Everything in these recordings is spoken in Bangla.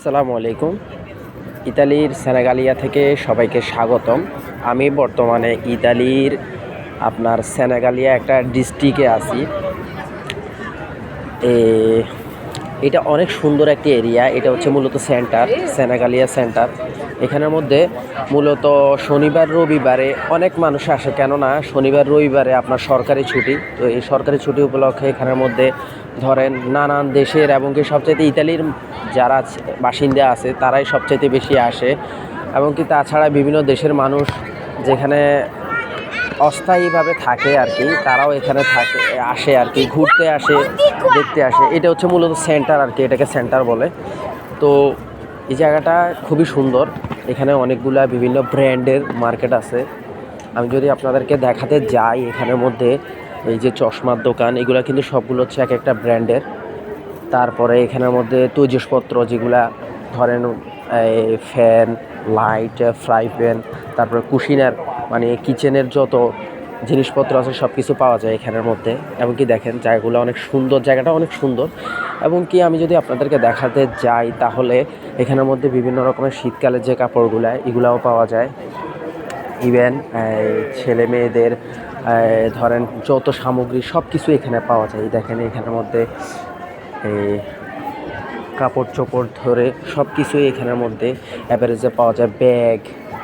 আসসালামু আলাইকুম। ইতালির সেনেগালিয়া থেকে সবাইকে স্বাগতম। আমি বর্তমানে ইতালির আপনার সেনেগালিয়া একটা ডিস্ট্রিক্টে আছি। এ, এটা অনেক সুন্দর একটি এরিয়া। এটা হচ্ছে মূলত সেন্টার, সেনেগালিয়া সেন্টার। এখানের মধ্যে মূলত শনিবার, রবিবারে অনেক মানুষ আসে। কেননা শনিবার, রবিবারে আপনার সরকারি ছুটি। তো এই সরকারি ছুটি উপলক্ষে এখানের মধ্যে ধরেন নানান দেশের এবং কি সবচাইতে ইতালির যারা বাসিন্দা আছে, তারাই সবচাইতে বেশি আসে। এবং কি তাছাড়া বিভিন্ন দেশের মানুষ যেখানে অস্থায়ীভাবে থাকে আর কি, তারাও এখানে থাকে, আসে আর কি, ঘুরতে আসে, দেখতে আসে। এটা হচ্ছে মূলত সেন্টার আর কি, এটাকে সেন্টার বলে। তো এই জায়গাটা খুবই সুন্দর। এখানে অনেকগুলা বিভিন্ন ব্র্যান্ডের মার্কেট আছে। আমি যদি আপনাদেরকে দেখাতে যাই এখানের মধ্যে, এই যে চশমার দোকান, এগুলো কিন্তু সবগুলো হচ্ছে এক একটা ব্র্যান্ডের। তারপরে এখানের মধ্যে তৈজসপত্র যেগুলা, ধরেন ফ্যান, লাইট, ফ্রাই প্যান, তারপরে কুশিনার মানে কিচেনের যত জিনিসপত্র আছে সব কিছু পাওয়া যায় এখানের মধ্যে। এবং কি দেখেন, জায়গাগুলো অনেক সুন্দর, জায়গাটা অনেক সুন্দর। এবং কি আমি যদি আপনাদেরকে দেখাতে যাই, তাহলে এখানের মধ্যে বিভিন্ন রকমের শীতকালের যে কাপড়গুলো, এগুলাও পাওয়া যায়। ইভেন ছেলে মেয়েদের ধরেন যত সামগ্রী সব কিছু এখানে পাওয়া যায়। দেখেন এখানের মধ্যে এই কাপড় চোপড় ধরে সব কিছুই এখানের মধ্যে অ্যাভারেজে পাওয়া যায়। ব্যাগ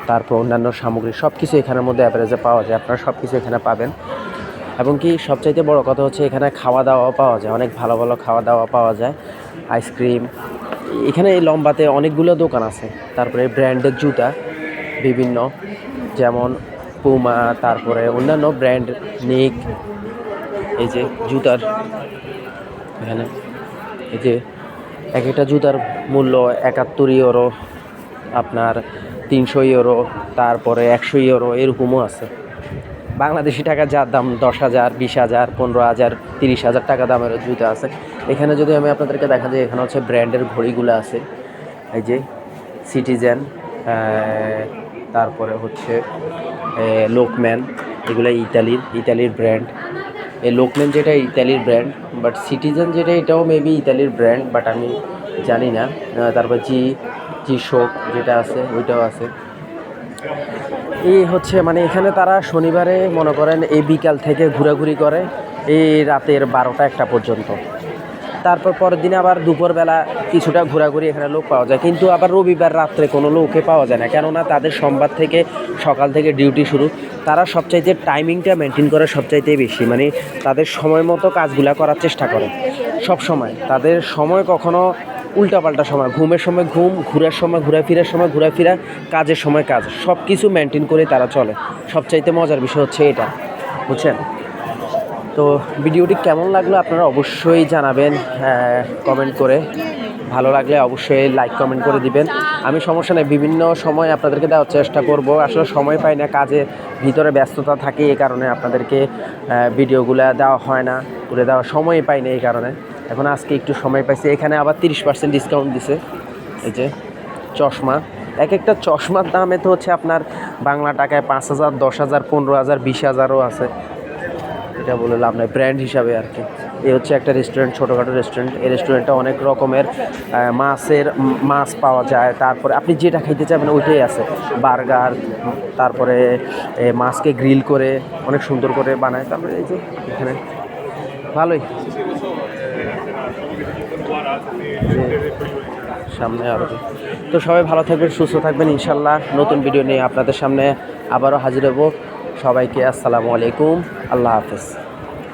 তারপর অন্যান্য সামগ্রী সব কিছু এখানের মধ্যে অ্যাভারেজে পাওয়া যায়, আপনারা সব কিছু এখানে পাবেন। এবং কি সবচাইতে বড় কথা হচ্ছে এখানে খাওয়া দাওয়া পাওয়া যায়, অনেক ভালো ভালো খাওয়া দাওয়া পাওয়া যায় আইসক্রিম এখানে এই লম্বাতে অনেকগুলো দোকান আছে, তারপরে ব্র্যান্ডের জুতা, বিভিন্ন, যেমন পুমা তারপরে অন্যান্য ব্র্যান্ড নিক এই যে জুতার, এখানে, এই যে এক একটা জুতার মূল্য একাত্তর ইউরো আপনার তিনশো ইউরো, তারপরে একশো ইউরো, এরকমও আছে। বাংলাদেশি টাকা যার দাম, দশ হাজার, বিশ হাজার, পনেরো হাজার, তিরিশ হাজার টাকা দামের জুতো আছে। এখানে যদি আমি আপনাদেরকে দেখা যায়, এখানে হচ্ছে ব্র্যান্ডের ঘড়িগুলো আছে। এই যে সিটিজেন তারপরে হচ্ছে লোকম্যান এগুলো ইতালির ইতালির ব্র্যান্ড। এই লোকম্যান যেটা ইতালির ব্র্যান্ড বাট সিটিজেন যেটা, এটাও মেবি ইতালির ব্র্যান্ড বাট আমি জানি না। তারপর জি শোক যেটা আছে, ওইটাও আছে। এই হচ্ছে মানে এখানে তারা শনিবারে মনে করেন এই বিকাল থেকে ঘোরাঘুরি করে এই রাতের বারোটা একটা পর্যন্ত। তারপর পরের দিন আবার দুপুরবেলা কিছুটা ঘোরাঘুরি এখানে লোক পাওয়া যায়। কিন্তু আবার রবিবার রাত্রে কোনো লোকে পাওয়া যায় না। কেননা তাদের সোমবার থেকে সকাল থেকে ডিউটি শুরু। তারা সবচাইতে টাইমিংটা মেনটেন করে সবচাইতে বেশি। মানে তাদের সময় মতো কাজগুলা করার চেষ্টা করে। সব সময় তাদের সময় কখনো উল্টাপাল্টা সময়। ঘুমের সময় ঘুম, ঘোরার সময় ঘোরাফেরার সময় ঘোরাফেরা, কাজের সময় কাজ। সব কিছু মেনটেন করে তারা চলে। সবচাইতে মজার বিষয় হচ্ছে এটা, বুঝছেন? তো ভিডিওটি কেমন লাগল আপনারা অবশ্যই জানাবেন কমেন্ট করে। ভালো লাগলে অবশ্যই লাইক কমেন্ট করে দিবেন। আমি সমস্যা নেই, বিভিন্ন সময় আপনাদেরকে দেওয়ার চেষ্টা করব। আসলে সময় পাই না, কাজে ভিতরে ব্যস্ততা থাকে এই কারণে আপনাদেরকে ভিডিওগুলো দেওয়া হয় না। করে দেওয়া সময় পাই না এই কারণে। এখন আজকে একটু সময় পাইছি। এখানে আবার তিরিশ পার্সেন্ট ডিসকাউন্ট দিছে। এই যে চশমা। এক একটা চশমার দামে তো হচ্ছে আপনার বাংলা টাকায় পাঁচ হাজার, দশ হাজার, পনেরো হাজার, বিশ হাজারও আছে। এটা বলে লাভ নাই। ব্র্যান্ড হিসাবে আর কি। এই হচ্ছে একটা রেস্টুরেন্ট ছোটোখাটো রেস্টুরেন্ট এই রেস্টুরেন্টটা অনেক রকমের মাছের মাছ পাওয়া যায়। তারপরে আপনি যেটা খাইতে চাবেন ওইটাই আছে। বার্গার, তারপরে মাছকে গ্রিল করে অনেক সুন্দর করে বানায়। তারপরে এই যে এখানে। ভালোই। সামনে আরও তো সবাই ভালো থাকবেন, সুস্থ থাকবেন, ইনশাল্লাহ। নতুন ভিডিও নিয়ে আপনাদের সামনে আবারও হাজির হব। সবাইকে আসসালামু আলাইকুম। আল্লাহ হাফেজ।